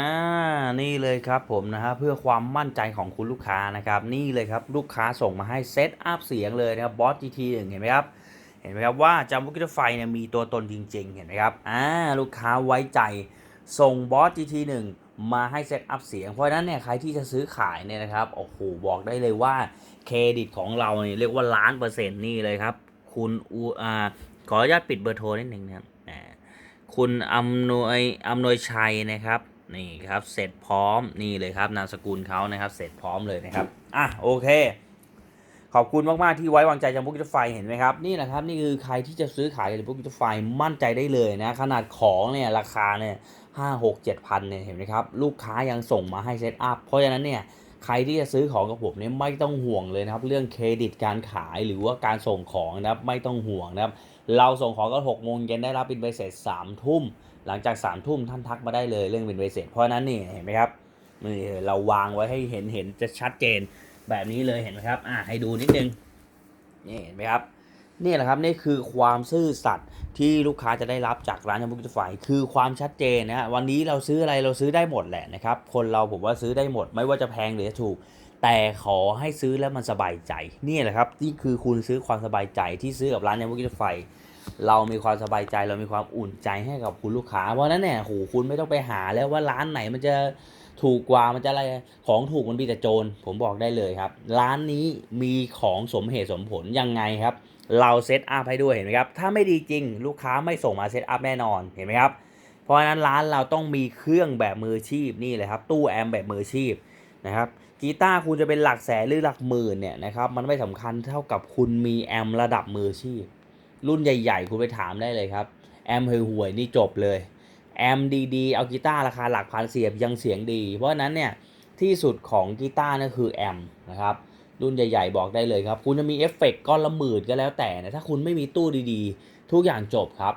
อ่านี่เลยครับผมนะฮะเพื่อความมั่นใจของคุณลูกค้านะครับ นี่เลยครับลูกค้าส่งมาให้เซตอัพเสียงเลยนะครับบอส GT หนึ่งเห็นไหมครับเห็นไหมครับว่าจำวุกิไฟเนี่ยมีตัวตนจริง ๆ เห็นไหมครับอ่าลูกค้าไว้ใจส่งบอส GT 1มาให้เซตอัพเสียง เพราะฉะนั้นเนี่ยใครที่จะซื้อขายเนี่ยนะครับโอ้โหบอกได้เลยว่าเครดิตของเราเนี่ยเรียกว่าล้านเปอร์เซ็นต์นี่เลยครับ คุณอูอ่าขออนุญาตปิดเบอร์โทรนิดหนึ่งนะครับคุณอำนวยอำนวยชัยนะครับ นี่ครับเสร็จพร้อมนี่เลยครับนามสกุลเขานะครับ เสร็จพร้อมเลยนะครับอะโอเค ขอบคุณมาก ๆ ที่ไว้วางใจจำพวกกิจไฟเห็นไหมครับนี่แหละครับนี่คือใครที่จะซื้อขายกับพวกกิจไฟมั่นใจได้เลยนะขนาดของเนี่ยราคาเนี่ยห้าหกเจ็ดพันเนี่ยเห็นไหมครับลูกค้ายังส่งมาให้เซตอัพเพราะฉะนั้นเนี่ยใครที่จะซื้อของกับผมเนี่ยไม่ต้องห่วงเลยนะครับ เรื่องเครดิตการขายหรือว่าการส่งของนะครับไม่ต้องห่วงนะครับ เราส่งของก็หกโมงเย็นได้รับเป็นใบเสร็จสามทุ่มหลังจากสามทุ่มท่านทักมาได้เลยเรื่องเป็นใบเสร็จเพราะนั้นนี่เห็นไหมครับนี่เราวางไว้ให้เห็นเห็นจะชัดเจนแบบนี้เลยเห็นไหมครับอ่าให้ดูนิดนึงนี่เห็นไหมครับนี่แหละครับนี่คือความซื่อสัตย์ที่ลูกค้าจะได้รับจากร้านยำบุกไฟคือความชัดเจนนะฮะวันนี้เราซื้ออะไรเราซื้อได้หมดแหละนะครับ คนเราผมว่าซื้อได้หมด ไม่ว่าจะแพงหรือจะถูก แต่ขอให้ซื้อแล้วมันสบายใจ นี่แหละครับนี่คือคุณซื้อความสบายใจที่ซื้อกับร้านยำบุกไฟ เรามีความสบายใจเรามีความอุ่นใจให้กับคุณลูกค้า เพราะฉะนั้นเนี่ยโหคุณไม่ต้องไปหาแล้วว่าร้านไหนมันจะถูกกว่ามันจะอะไรของถูกมันมีแต่โจรผมบอกได้เลยครับ ร้านนี้มีของสมเหตุสมผลยังไงครับ เราเซตอัพให้ด้วยเห็นไหมครับ ถ้าไม่ดีจริงลูกค้าไม่ส่งมาเซตอัพแน่นอนเห็นไหมครับ เพราะฉะนั้นร้านเราต้องมีเครื่องแบบมืออาชีพนี่เลยครับ ตู้แอมแบบมืออาชีพนะครับ กีตาร์คุณจะเป็นหลักแสนหรือหลักหมื่นเนี่ยนะครับมันไม่สำคัญเท่ากับคุณมีแอมระดับมืออาชีพ รุ่นใหญ่ ๆ คุณไปถามได้เลยครับแอมห่วยๆนี่จบเลยแอมดีๆเอากีตาร์ราคาหลักพันเสียบยังเสียงดี เพราะนั้นเนี่ยที่สุดของกีตาร์นั่นคือแอมนะครับรุ่นใหญ่ ๆ บอกได้เลยครับ คุณจะมีเอฟเฟกต์ก้อนละหมื่นก็แล้วแต่นะถ้าคุณไม่มีตู้ดีๆ ทุกอย่างจบครับ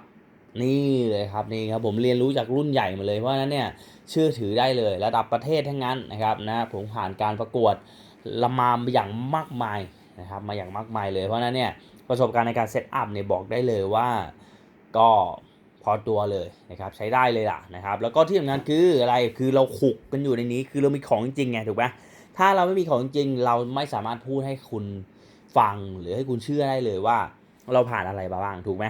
นี่เลยครับนี่ครับผมเรียนรู้จากรุ่นใหญ่มาเลยเพราะฉะนั้นเนี่ยเชื่อถือได้เลยระดับประเทศทั้งนั้นนะครับนะผมผ่านการประกวดละมามอย่างมากมายนะครับมาอย่างมากมายเลยเพราะฉะนั้นเนี่ยประสบการณ์ในการเซตอัพเนี่ยบอกได้เลยว่าก็พอตัวเลยนะครับใช้ได้เลยล่ะนะครับแล้วก็ที่สำคัญคืออะไรคือเราขุกกันอยู่ในนี้คือเรามีของจริงไงถูกไหมถ้าเราไม่มีของจริงเราไม่สามารถพูดให้คุณฟังหรือให้คุณเชื่อได้เลยว่า เราผ่านอะไรมาบ้างถูกไหม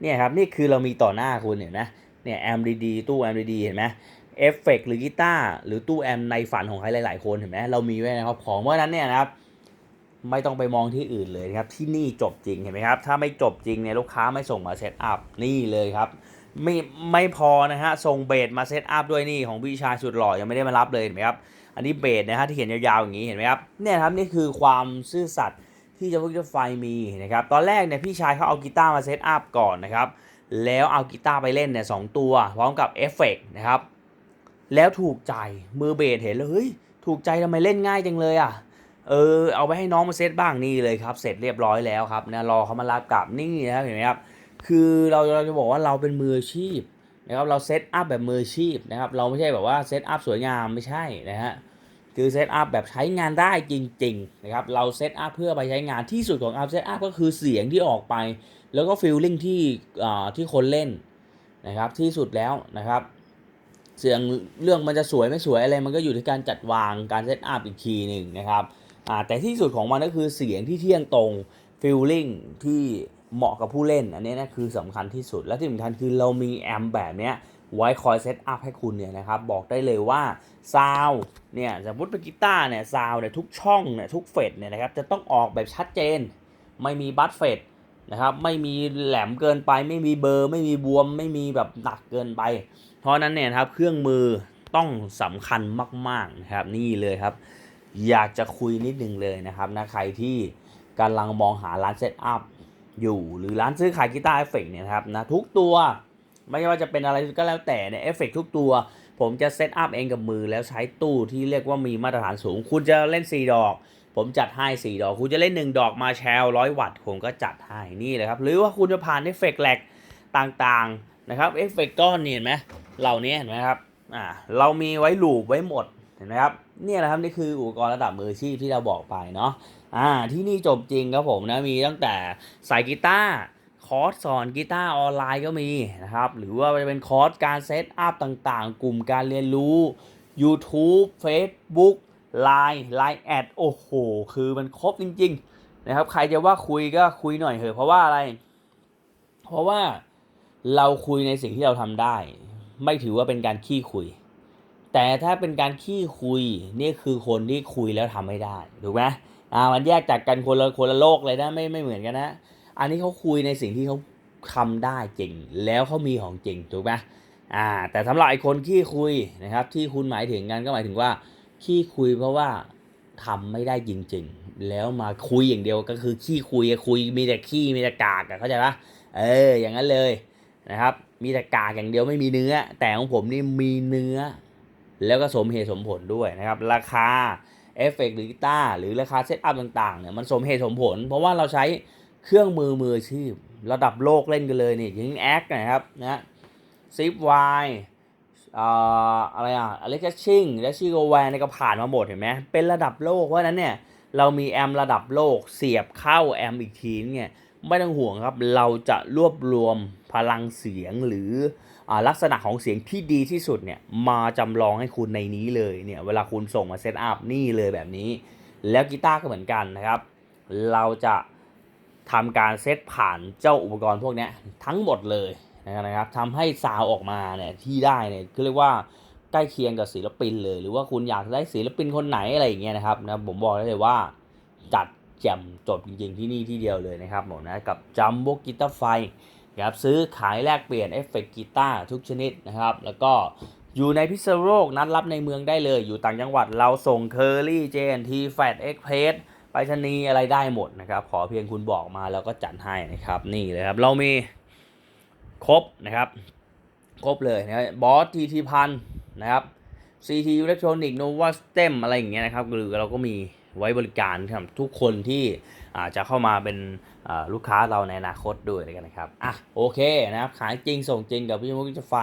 เนี่ยครับนี่คือเรามีต่อหน้าคุณเห็นไหมเนี่ยแอมดีๆตู้แอมดีๆเห็นไหมเอฟเฟกหรือกีตาร์หรือตู้แอมในฝันของใครหลาย ๆ คนเห็นไหมเรามีไว้นะครับของเพราะนั้นเนี่ยนะครับ ไม่ต้องไปมองที่อื่นเลยครับที่นี่จบจริงเห็นไหมครับ ถ้าไม่จบจริงเนี่ยลูกค้าไม่ส่งมาเซตอัพนี่เลยครับไม่ไม่พอนะฮะส่งเบสมาเซตอัพด้วยนี่ของพี่ชายสุดหล่อยังไม่ได้มารับเลยเห็นไหมครับอันนี้เบสนะฮะที่เขียนยาวๆอย่างนี้เห็นไหมครับเนี่ยครับนี่คือความซื่อสัตย์ ที่จะพุกจะไฟมีนะครับตอนแรกเนี่ยพี่ชายเขาเอากีตาร์มาเซตอัพก่อนนะครับแล้วเอากีตาร์ไปเล่นเนี่ยสองตัว พร้อมกับเอฟเฟกต์นะครับแล้วถูกใจมือเบสเห็นเลยเฮ้ยถูกใจทำไมเล่นง่ายจังเลยอะเออเอาไปให้น้องมาเซตบ้างนี่เลยครับ เสร็จเรียบร้อยแล้วครับนะรอเขามารับกลับนี่นะครับเห็นไหมครับคือเราเราจะบอกว่าเราเป็นมืออาชีพนะครับเราเซตอัพแบบมืออาชีพนะครับเราไม่ใช่แบบว่าเซตอัพสวยงามไม่ใช่นะฮะ คือเซตอัพแบบใช้งานได้จริงๆนะครับเราเซตอัพเพื่อไปใช้งานที่สุดของอัพเซตอัพก็คือเสียงที่ออกไป แล้วก็ฟีลลิ่งที่ที่คนเล่นนะครับที่สุดแล้วนะครับ เสียงเรื่องมันจะสวยไม่สวยอะไรมันก็อยู่ที่การจัดวางการเซตอัพอีกทีหนึ่งนะครับแต่ที่สุดของมันก็คือเสียงที่เที่ยงตรงฟิลลิ่งที่เหมาะกับผู้เล่น อันนี้นะคือสำคัญที่สุดและที่สำคัญคือเรามีแอมแบบเนี้ย ไว้คอยเซตอัพให้คุณเนี่ยนะครับบอกได้เลยว่าซาวเนี่ยสมมติเป็นกีตาร์เนี่ยซาวเนี่ยทุกช่องเนี่ยทุกเฟดเนี่ยนะครับจะต้องออกแบบชัดเจน ไม่มีบัตเฟดนะครับไม่มีแหลมเกินไป ไม่มีเบอร์ ไม่มีบวม ไม่มีแบบหนักเกินไป เพราะนั้นเนี่ยครับเครื่องมือต้องสำคัญมากๆนะครับนี่เลยครับ อยากจะคุยนิดนึงเลยนะครับนะใครที่กำลังมองหาร้านเซตอัพอยู่หรือร้านซื้อขายกีตาร์เอฟเฟกเนี่ยครับนะทุกตัว ไม่ว่าจะเป็นอะไรก็แล้วแต่เนี่ยเอฟเฟกทุกตัว ผมจะเซตอัพเองกับมือแล้วใช้ตู้ที่เรียกว่ามีมาตรฐานสูง คุณจะเล่น 4 ดอก ผมจัดให้ 4 ดอก คุณจะเล่น 1 ดอกมาแชลร้อยวัตต์ผมก็จัดให้นี่เลยครับ หรือว่าคุณจะผ่านเอฟเฟกแหลกต่างๆนะครับเอฟเฟกก้อนนี่เห็นไหมเหล่านี้เห็นไหมครับอ่าเรามีไว้ลูปไว้หมดเห็นไหมครับเนี่ยแหละครับนี่คืออุปกรณ์ระดับมืออาชีพที่เราบอกไปเนาะอ่าที่นี่จบจริงครับผมนะมีตั้งแต่สายกีตาร์ คอร์สสอนกีตาร์ออนไลน์ก็มีนะครับ หรือว่าจะเป็นคอร์สการเซตอัพต่างๆ กลุ่มการเรียนรู้ YouTube Facebook Line Line แอดโอ้โห คือมันครบจริง ๆ นะครับ ใครจะว่าคุยก็คุยหน่อยเถอะเพราะว่าอะไร เพราะว่าเราคุยในสิ่งที่เราทำได้ ไม่ถือว่าเป็นการขี้คุย แต่ถ้าเป็นการขี้คุยนี่คือคนที่คุยแล้วทำไม่ได้ถูกไหมอ่ามันแยกจากกันคนละคนละโลกเลยนะไม่ไม่เหมือนกันนะ อันนี้เขาคุยในสิ่งที่เขาทำได้จริง แล้วเขามีของจริงถูกไหมอ่าแต่สำหรับไอ้คนขี้คุยนะครับ ที่คุณหมายถึงกันก็หมายถึงว่าขี้คุยเพราะว่าทำไม่ได้จริง ๆ แล้วมาคุยอย่างเดียวก็คือขี้คุยคุยมีแต่ขี้มีแต่กากเข้าใจปะเอออย่างนั้นเลยนะครับ มีแต่กากอย่างเดียวไม่มีเนื้อ แต่ของผมนี่มีเนื้อ แล้วก็สมเหตุสมผลด้วยนะครับ ราคาเอฟเฟกต์หรือกีตาร์หรือราคาเซตอัพต่างๆเนี่ยมันสมเหตุสมผล เพราะว่าเราใช้ เครื่องมือมืออาชีพ ระดับโลกเล่นกันเลยนี่ยิงแอคนะครับนะซิปไวอ่าอะไรอะอเล็กชิงและชิโกแวนนี่ก็ผ่านมาหมดเห็นไหมเป็นระดับโลกเพราะนั้นเนี่ยเรามีแอมระดับโลกเสียบเข้าแอมอีกทีเนี่ยไม่ต้องห่วงครับ เราจะรวบรวมพลังเสียงหรืออลักษณะของเสียงที่ดีที่สุดเนี่ยมาจำลองให้คุณในนี้เลยเนี่ยเวลาคุณส่งมาเซตอัพนี่เลยแบบนี้ แล้วกีตาร์ก็เหมือนกันนะครับ เราจะ ทำการเซตผ่านเจ้าอุปกรณ์พวกนี้ทั้งหมดเลยนะครับทำให้ซาวออกมาเนี่ยที่ได้เนี่ยคือเรียกว่าใกล้เคียงกับศิลปินเลย หรือว่าคุณอยากได้ศิลปินคนไหนอะไรอย่างเงี้ยนะครับนะผมบอกได้เลยว่าจัดแจมจบจริงๆที่นี่ที่เดียวเลยนะครับผมนะกับจัมโบกีตาร์ไฟนะครับซื้อขายแลกเปลี่ยนเอฟเฟกต์กีตาร์ทุกชนิดนะครับ แล้วก็อยู่ในพิษณุโลกนัดรับในเมืองได้เลย อยู่ต่างจังหวัดเราส่งเคอรี่เจนทีแฟดเอ็กเพส ไปรษณีย์อะไรได้หมดนะครับ ขอเพียงคุณบอกมาแล้วก็จัดให้นะครับ นี่เลยครับ เรามีครบนะครับ ครบเลยนะบอสทีทีพันนะครับ CT Electronic Nova Stem อะไรอย่างเงี้ยนะครับหรือเราก็มีไว้บริการสำหรับทุกคนที่อาจจะเข้ามาเป็นลูกค้าเราในอนาคตด้วยกันนะครับอะโอเคนะครับขายจริงส่งจริงกับพี่มุกจะไฟ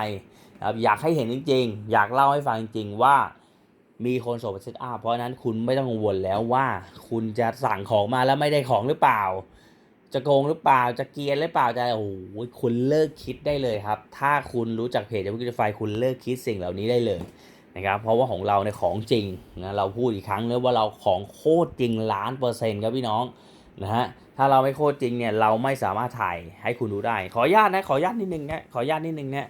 นะครับอยากให้เห็นจริง ๆ อยากเล่าให้ฟังจริง ๆ ว่า มีคนส่งไปเซตอัพเพราะนั้นคุณไม่ต้องกังวลแล้วว่าคุณจะสั่งของมาแล้วไม่ได้ของหรือเปล่า จะโกงหรือเปล่าจะเกียนหรือเปล่าจะโอ้โหคุณเลิกคิดได้เลยครับ ถ้าคุณรู้จักเพจมุกจะไฟคุณเลิกคิดสิ่งเหล่านี้ได้เลยนะครับเพราะว่าของเราในของจริงนะเราพูดอีกครั้งเลยว่าเราของโคตรจริงล้านเปอร์เซ็นต์ครับพี่น้องนะฮะถ้าเราไม่โคตรจริงเนี่ยเราไม่สามารถถ่ายให้คุณดูได้ ขออนุญาตนะขออนุญาตนิดนึงนะขออนุญาตนิดนึงนะ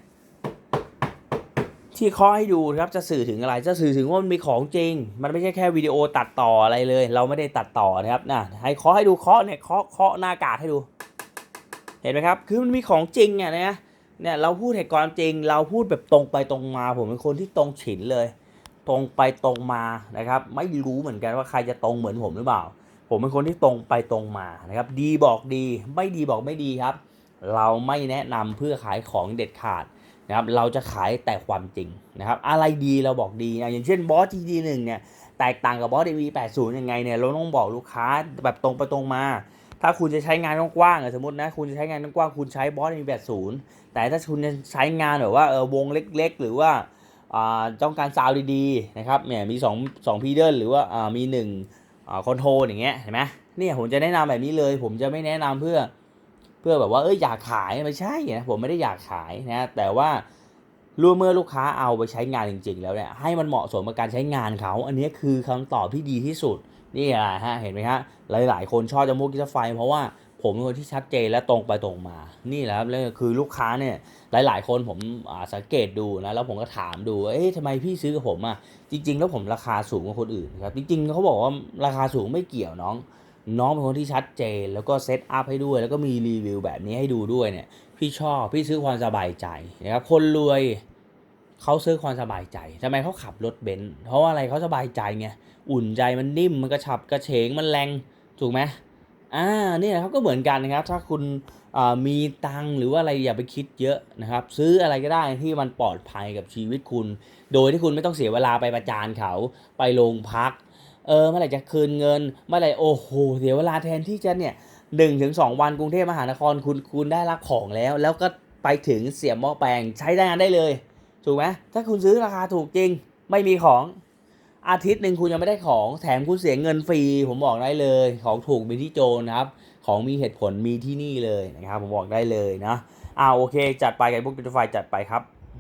ที่เคาะให้ดูนะครับจะสื่อถึงอะไรจะสื่อถึงว่ามันมีของจริง มันไม่ใช่แค่วิดีโอตัดต่ออะไรเลย เราไม่ได้ตัดต่อนะครับนะให้เคาะให้ดูเคาะเนี่ยเคาะเคาะหน้ากากให้ดู เห็นไหมครับ คือมันมีของจริงอะนะเนี่ยเราพูดเหตุการณ์จริง เราพูดแบบตรงไปตรงมา ผมเป็นคนที่ตรงฉินเลย ตรงไปตรงมานะครับ ไม่รู้เหมือนกันว่าใครจะตรงเหมือนผมหรือเปล่า ผมเป็นคนที่ตรงไปตรงมานะครับ ดีบอกดี ไม่ดีบอกไม่ดีครับ เราไม่แนะนำเพื่อขายของเด็ดขาด นะครับเราจะขายแต่ความจริงนะครับอะไรดีเราบอกดีนะอย่างเช่นบอส GT หนึ่งเนี่ยแตกต่างกับบอส DV 80ยังไงเนี่ยเราต้องบอกลูกค้าแบบตรงไปตรงมา ถ้าคุณจะใช้งานกว้างๆอะสมมตินะคุณจะใช้งานกว้างคุณใช้บอส DV 80แต่ถ้าคุณจะใช้งานแบบว่าเออวงเล็ก ๆ หรือว่าอ่าต้องการซาวดีๆนะครับเนี่ยมี2 2พีเดิลหรือว่าอ่ามี1อ่าคอนโทรลอย่างเงี้ยเห็นไหมเนี่ยผมจะแนะนำแบบนี้เลย ผมจะไม่แนะนำเพื่อ เพื่อแบบว่าเอ้ยอยากขายไม่ใช่นะผมไม่ได้อยากขายนะแต่ว่ารู้เมื่อลูกค้าเอาไปใช้งานจริง ๆ แล้วเนี่ยให้มันเหมาะสมกับการใช้งานเขา อันนี้คือคำตอบที่ดีที่สุดนี่แหละฮะเห็นไหมฮะหลาย ๆ คนชอบจะมุกกิจไฟ เพราะว่าผมเป็นคนที่ชัดเจนและตรงไปตรงมา นี่แหละครับแล้วคือลูกค้าเนี่ยหลาย ๆ คนผมสังเกตดูนะแล้วผมก็ถามดูเอ๊ะทำไมพี่ซื้อกับผมอะจริง ๆ แล้วผมราคาสูงกว่าคนอื่นครับจริง ๆเขาบอกว่าราคาสูงไม่เกี่ยวน้อง น้องเป็นคนที่ชัดเจน แล้วก็เซตอัพให้ด้วย แล้วก็มีรีวิวแบบนี้ให้ดูด้วยเนี่ย พี่ชอบพี่ซื้อความสบายใจนะครับคนรวยเขาซื้อความสบายใจทำไมเขาขับรถเบนซ์เพราะว่าอะไรเขาสบายใจไงอุ่นใจมันนิ่มมันกระฉับกระเฉงมันแรงถูกไหมอ่าเนี่ยเขาก็เหมือนกันนะครับ ถ้าคุณมีตังหรือว่าอะไรอย่าไปคิดเยอะนะครับ ซื้ออะไรก็ได้ที่มันปลอดภัยกับชีวิตคุณ โดยที่คุณไม่ต้องเสียเวลาไปประจานเขาไปโรงพัก เออเมื่อไหร่จะคืนเงินเมื่อไหร่โอ้โหเสียเวลาแทนที่จะเนี่ยหนึ่งถึงสองวันกรุงเทพมหานครคุณคุณได้รับของแล้ว แล้วก็ไปถึงเสียบหม้อแปลงใช้ได้งานได้เลย ถูกไหมถ้าคุณซื้อราคาถูกจริง ไม่มีของอาทิตย์หนึ่งคุณยังไม่ได้ของแถมคุณเสียเงินฟรีผมบอกได้เลย ของถูกมีที่โจนะครับ ของมีเหตุผลมีที่นี่เลยนะครับผมบอกได้เลยนะอ่าโอเค จัดไปกับพวก Beautify จัดไปครับ